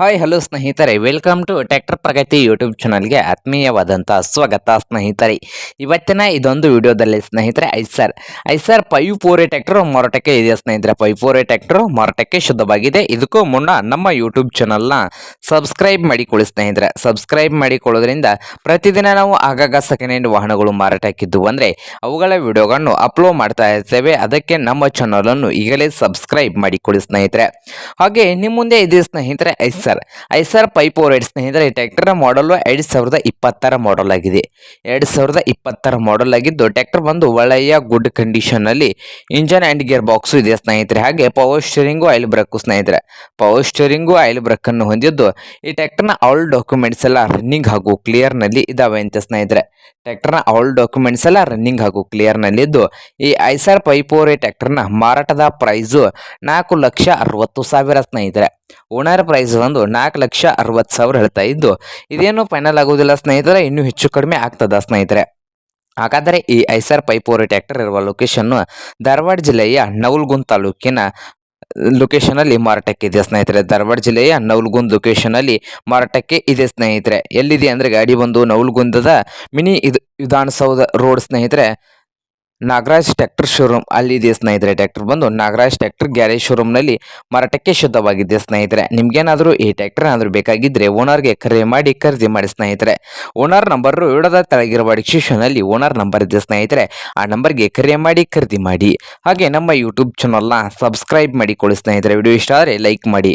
Hi hello ಸ್ನೇಹಿತರೆ. Welcome to tractor Pragati YouTube ಚಾನಲ್ಗೆ ಆತ್ಮೀಯವಾದಂಥ ಸ್ವಾಗತ ಸ್ನೇಹಿತರೆ. ಇವತ್ತಿನ ಇದೊಂದು ವಿಡಿಯೋದಲ್ಲಿ ಸ್ನೇಹಿತರೆ, Eicher. Eicher five four a tractor ಮಾರಾಟಕ್ಕೆ ಇದೆ ಸ್ನೇಹಿತರೆ? ಫೈವ್ ಫೋರ್ ಏ ಟ್ಯಾಕ್ಟರ್ ಮಾರಾಟಕ್ಕೆ ಶುದ್ಧವಾಗಿದೆ. ಇದಕ್ಕೂ ಮುನ್ನ ನಮ್ಮ ಯೂಟ್ಯೂಬ್ ಚಾನಲ್ನ ಸಬ್ಸ್ಕ್ರೈಬ್ ಮಾಡಿಕೊಳ್ಳಿ ಸ್ನೇಹಿತರೆ. ಸಬ್ಸ್ಕ್ರೈಬ್ ಮಾಡಿಕೊಳ್ಳೋದ್ರಿಂದ ಪ್ರತಿದಿನ ನಾವು ಆಗಾಗ ಸೆಕೆಂಡ್ ಹ್ಯಾಂಡ್ ವಾಹನಗಳು ಮಾರಾಟಕ್ಕಿದ್ದು ಅಂದರೆ ಅವುಗಳ ವಿಡಿಯೋಗಳನ್ನು ಅಪ್ಲೋಡ್ ಮಾಡ್ತಾ ಇರ್ತೇವೆ. ಅದಕ್ಕೆ ನಮ್ಮ ಚಾನಲನ್ನು ಈಗಲೇ ಸಬ್ಸ್ಕ್ರೈಬ್ ಮಾಡಿಕೊಳ್ಳಿ ಸ್ನೇಹಿತರೆ. ಹಾಗೆ ನಿಮ್ಮ ಮುಂದೆ ಇದೆ ಸ್ನೇಹಿತರೆ ಐಸರ್ ಐಸರ್ ಪೈಪ್ ಫೋರ್ ಸ್ನೇಹಿತರೆ, ಈ ಟ್ಯಾಕ್ಟರ್ನ ಮಾಡಲು ಎರಡು ಸಾವಿರದ ಇಪ್ಪತ್ತರ ಮಾಡಲ್ ಆಗಿದೆ. ಎರಡು ಸಾವಿರದ ಇಪ್ಪತ್ತರ ಮಾಡಲ್ ಆಗಿದ್ದು ಟ್ಯಾಕ್ಟರ್ ಬಂದು ಒಳ್ಳೆಯ ಗುಡ್ ಕಂಡೀಷನ್ನಲ್ಲಿ ಇಂಜನ್ ಆ್ಯಂಡ್ ಗಿಯರ್ ಬಾಕ್ಸು ಇದೆ ಸ್ನೇಹಿತರೆ. ಹಾಗೆ ಪವರ್ ಸ್ಟೀರಿಂಗು ಆಯಿಲ್ ಬ್ರೇಕು ಸ್ನೇಹಿತರೆ. ಪವರ್ ಸ್ಟೀರಿಂಗು ಆಯಿಲ್ ಬ್ರೇಕನ್ನು ಹೊಂದಿದ್ದು, ಈ ಟ್ಯಾಕ್ಟರ್ನ ಆಲ್ ಡಾಕ್ಯುಮೆಂಟ್ಸ್ ಎಲ್ಲ ರನ್ನಿಂಗ್ ಹಾಗೂ ಕ್ಲಿಯರ್ನಲ್ಲಿ ಇದಾವೆ ಅಂತ ಸ್ನೇಹಿತರೆ. ಟ್ಯಾಕ್ಟರ್ನ ಆಲ್ ಡಾಕ್ಯುಮೆಂಟ್ಸ್ ಎಲ್ಲ ರನ್ನಿಂಗ್ ಹಾಗೂ ಕ್ಲಿಯರ್ನಲ್ಲಿದ್ದು ಈ ಐಸರ್ ಪೈಪೋರೆ ಟ್ಯಾಕ್ಟರ್ನ ಮಾರಾಟದ ಪ್ರೈಸು ನಾಲ್ಕು ಲಕ್ಷ ಅರವತ್ತು ಸಾವಿರ ಸ್ನೇಹಿತರೆ. ಓನರ್ ಪ್ರೈಸ್ ಒಂದು ನಾಲ್ಕು ಲಕ್ಷ ಅರವತ್ತು ಸಾವಿರ ಹೇಳ್ತಾ ಇದ್ದು, ಇದೇನು ಫೈನಲ್ ಆಗುವುದಿಲ್ಲ ಸ್ನೇಹಿತರೆ, ಇನ್ನೂ ಹೆಚ್ಚು ಕಡಿಮೆ ಆಗ್ತದ ಸ್ನೇಹಿತರೆ. ಹಾಗಾದರೆ ಈ ಐಸರ್ ಪೈಪೋರಿ ಟ್ಯಾಕ್ಟರ್ ಇರುವ ಲೊಕೇಶನ್ನು ಧಾರವಾಡ ಜಿಲ್ಲೆಯ ನವಲ್ಗುಂದ್ ತಾಲೂಕಿನ ಲೊಕೇಶನಲ್ಲಿ ಮಾರಾಟಕ್ಕೆ ಇದೆ ಸ್ನೇಹಿತರೆ? ಧಾರವಾಡ ಜಿಲ್ಲೆಯ ನವಲ್ಗುಂದ್ ಲೊಕೇಶನಲ್ಲಿ ಮಾರಾಟಕ್ಕೆ ಇದೆ ಸ್ನೇಹಿತರೆ. ಎಲ್ಲಿದೆ ಅಂದರೆ ಗಾಡಿ ಬಂದು ನವಲ್ಗುಂದದ ಮಿನಿ ಇದು ವಿಧಾನಸೌಧ ರೋಡ್ ಸ್ನೇಹಿತರೆ. ನಾಗರಾಜ್ ಟ್ಯಾಕ್ಟರ್ ಶೋರೂಮ್ ಅಲ್ಲಿದೆ ಸ್ನೇಹಿತರೆ? ಟ್ಯಾಕ್ಟರ್ ಬಂದು ನಾಗರಾಜ್ ಟ್ಯಾಕ್ಟರ್ ಗ್ಯಾರೇಜ್ ಶೋರೂಮ್ನಲ್ಲಿ ಮಾರಾಟಕ್ಕೆ ಶುದ್ಧವಾಗಿದೆ ಸ್ನೇಹಿತರೆ. ನಿಮಗೇನಾದರೂ ಈ ಟ್ಯಾಕ್ಟರ್ ಏನಾದರೂ ಬೇಕಾಗಿದ್ದರೆ ಓನರ್ಗೆ ಕರೆ ಮಾಡಿ ಖರೀದಿ ಮಾಡಿ ಸ್ನೇಹಿತರೆ. ಓನರ್ ನಂಬರು ಇಡದ ತೆಳಗಿರುವ ಡಿಸ್ಕ್ರಿಪ್ಷನಲ್ಲಿ ಓನರ್ ನಂಬರ್ ಇದೆ ಸ್ನೇಹಿತರೆ. ಆ ನಂಬರ್ಗೆ ಕರೆ ಮಾಡಿ ಖರೀದಿ ಮಾಡಿ. ಹಾಗೆ ನಮ್ಮ ಯೂಟ್ಯೂಬ್ ಚಾನಲ್ನ ಸಬ್ಸ್ಕ್ರೈಬ್ ಮಾಡಿಕೊಳ್ಳಿ ಸ್ನೇಹಿತರೆ. ವಿಡಿಯೋ ಇಷ್ಟ ಆದರೆ ಲೈಕ್ ಮಾಡಿ.